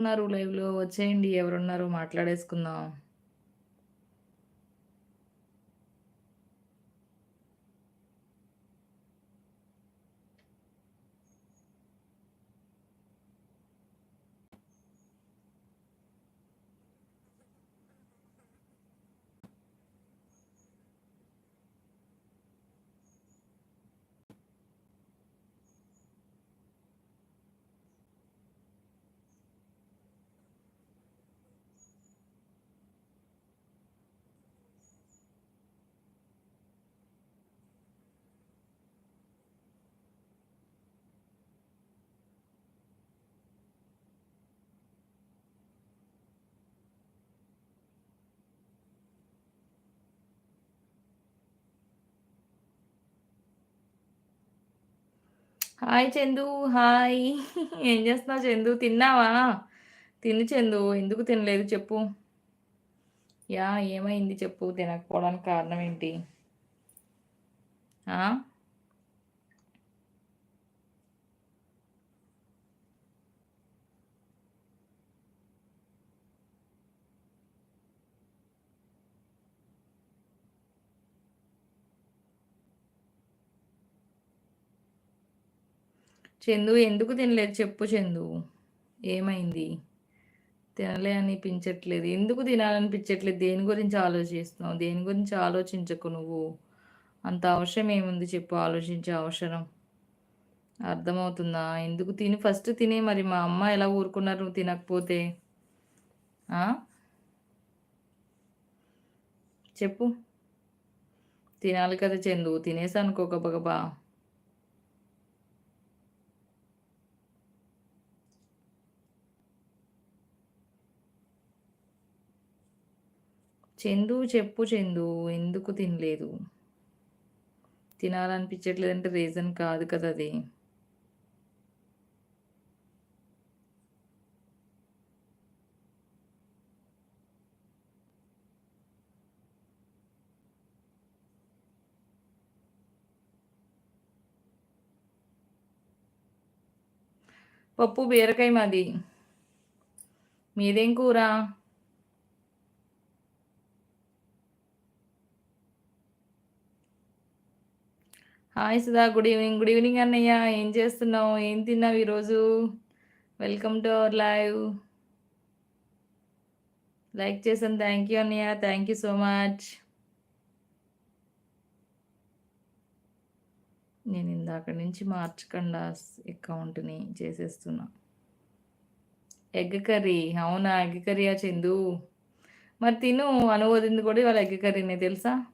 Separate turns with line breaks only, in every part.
ఉన్నారు లైవ్లో? వచ్చేయండి ఎవరున్నారు మాట్లాడేసుకుందాం. Hi Chandu hi. ఏం చేస్తున్నావు చందు? తిన్నావా? తిని చందు ఎందుకు తినలేదు చెప్పు. యా ఏమైంది చెప్పు తినకపోవడానికి కారణం ఏంటి? చందు ఎందుకు తినలేదు చెప్పు చందు. ఏమైంది? తినలే అనిపించట్లేదు. ఎందుకు తినాలనిపించట్లేదు? దేని గురించి ఆలోచిస్తున్నావు? దేని గురించి ఆలోచించకు నువ్వు? అంత అవసరం ఏముంది చెప్పు ఆలోచించే అవసరం. అర్థమవుతుందా? ఎందుకు తిని ఫస్ట్ తినే మరి మా అమ్మ ఎలా ఊరుకున్నారు నువ్వు తినకపోతే? చెప్పు. తినాలి కదా చందు తినేసానుకో గబగబా. చందు చెప్పు చందు ఎందుకు తినలేదు? తినాలనిపించట్లేదంటే రీజన్ కాదు కదా అది. పప్పు బీరకాయ మాది. మీదేం కూర? Hi Sudha good evening good evening అన్నయ్య ఏం చేస్తున్నావు? ఏం తిన్నావు ఈరోజు? Welcome to our live like చేసాను థ్యాంక్ యూ అన్నయ్య థ్యాంక్ యూ సో మచ్ నేను ఇందాక నుంచి మార్చకుండా అకౌంట్ని చేసేస్తున్నా. ఎగ్ కర్రీ అవునా? ఎగ్ కర్రీయా చందు? మరి తిను. అనువదింది కూడా ఇవాళ ఎగ్ కర్రీనే తెలుసా?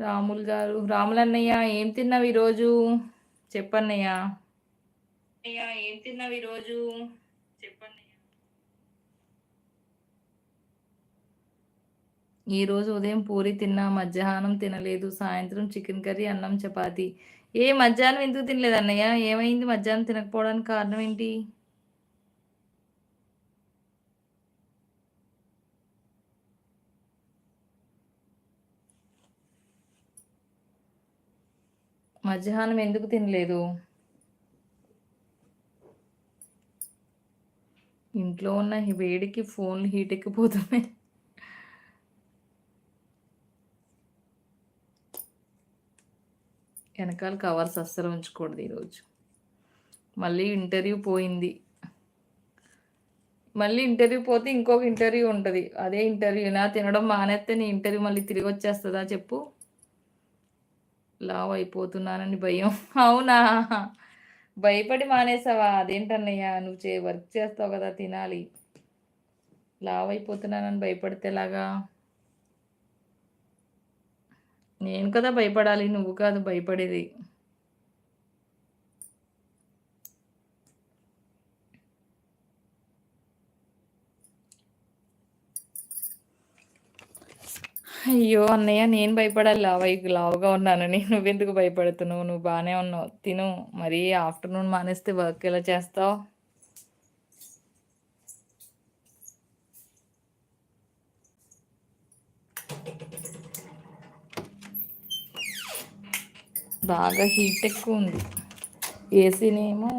రాములు గారు రాములన్నయ్య ఏం తిన్నావు ఈరోజు? చెప్పన్నయ్య. అయ్యా ఏం తిన్నావు ఈరోజు? చెప్పన్నయ్య. ఈరోజు ఉదయం పూరి తిన్నా మధ్యాహ్నం తినలేదు సాయంత్రం చికెన్ కర్రీ అన్నం చపాతి. ఏ మధ్యాహ్నం ఎందుకు తినలేదు అన్నయ్య? ఏమైంది? మధ్యాహ్నం తినకపోవడానికి కారణం ఏంటి? మధ్యాహ్నం ఎందుకు తినలేదు? ఇంట్లో ఉన్న వేడికి ఫోన్లు హీట్ ఎక్కిపోతున్నాయి. వెనకాల కవర్స్ అస్సలు ఉంచకూడదు ఈరోజు. మళ్ళీ ఇంటర్వ్యూ పోయింది. మళ్ళీ ఇంటర్వ్యూ పోతే ఇంకొక ఇంటర్వ్యూ ఉంటుంది. అదే ఇంటర్వ్యూ నా తినడం మానేస్తే నీ ఇంటర్వ్యూ మళ్ళీ తిరిగి వచ్చేస్తుందా చెప్పు. లావ్ అయిపోతున్నానని భయం. అవునా? భయపడి మానేసావా? అదేంటన్నయ్య? నువ్వు చే వర్క్ చేస్తావు కదా తినాలి. లావ్ అయిపోతున్నానని భయపడితే ఎలాగా? నేను కదా భయపడాలి నువ్వు కాదు భయపడేది. అయ్యో అన్నయ్య నేను భయపడాలి. లావ్ లావుగా ఉన్నానని నువ్వెందుకు భయపడుతున్నావు? నువ్వు బాగానే ఉన్నావు. తిను. మరి ఆఫ్టర్నూన్ మానేస్తే వర్క్ ఎలా చేస్తావు? బాగా హీట్ ఎక్కువ ఉంది. ఏసీనేమో